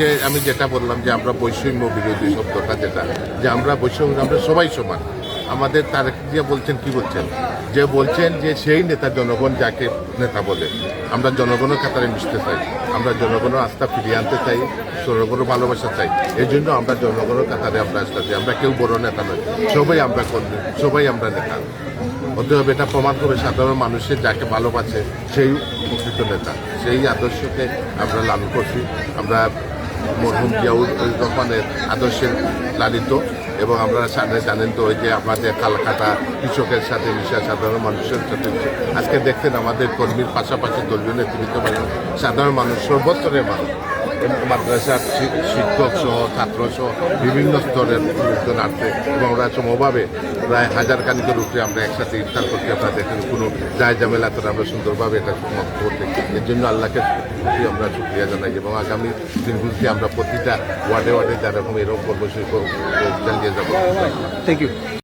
যে আমি যেটা বললাম যে আমরা বৈষম্য বিরোধী শব্দটা যেটা, যে আমরা বৈষম্য, আমরা সবাই সমান। আমাদের তার যে বলছেন, কি বলছেন? যে বলছেন যে সেই নেতা জনগণ যাকে নেতা বলে। আমরা জনগণের কাতারে মিশতে চাই। আমরা জনগণের আস্থা ফিরিয়ে আনতে চাই, জনগণের ভালোবাসা চাই। এই জন্য আমরা জনগণের কাতারে আমরা আসতে চাই। আমরা কেউ বড় নেতা নই। সবাই আমরা সবাই আমরা নেতা। অতএব এটা প্রমাণ করে সাধারণ মানুষের যাকে ভালোবাসে, সেই প্রকৃত নেতা। সেই আদর্শকে আমরা লালন করছি। আমরা মরহুম জিয়াউর রহমানের আদর্শের লালিত এবং আমরা সামনে জানেন তো ওই যে আমাদের কালকাটা কৃষকের সাথে মিশা সাধারণ মানুষের সাথে আজকে দেখতেন আমাদের কর্মীর পাশাপাশি দলীয় নেতৃত্ব সাধারণ মানুষ সর্বস্তরের মানুষ। মাদ্রাসার শিক্ষক সহ, ছাত্র সহ বিভিন্ন স্তরের লোকজন আসছে এবং আমরা সমভাবে প্রায় হাজার কানিকের উপরে আমরা একসাথে ইফতার করতে আপনারা দেখেন, কোনো যায় ঝামেলা করে আমরা সুন্দরভাবে এটা সমাপ্ত করতে এর জন্য আল্লাহকে আমরা শুক্রিয়া জানাই এবং আগামী দিনগুলিতে আমরা প্রতিটা ওয়ার্ডে ওয়ার্ডে যারকম এরকম কর্মসূচি চালিয়ে যাব। Thank you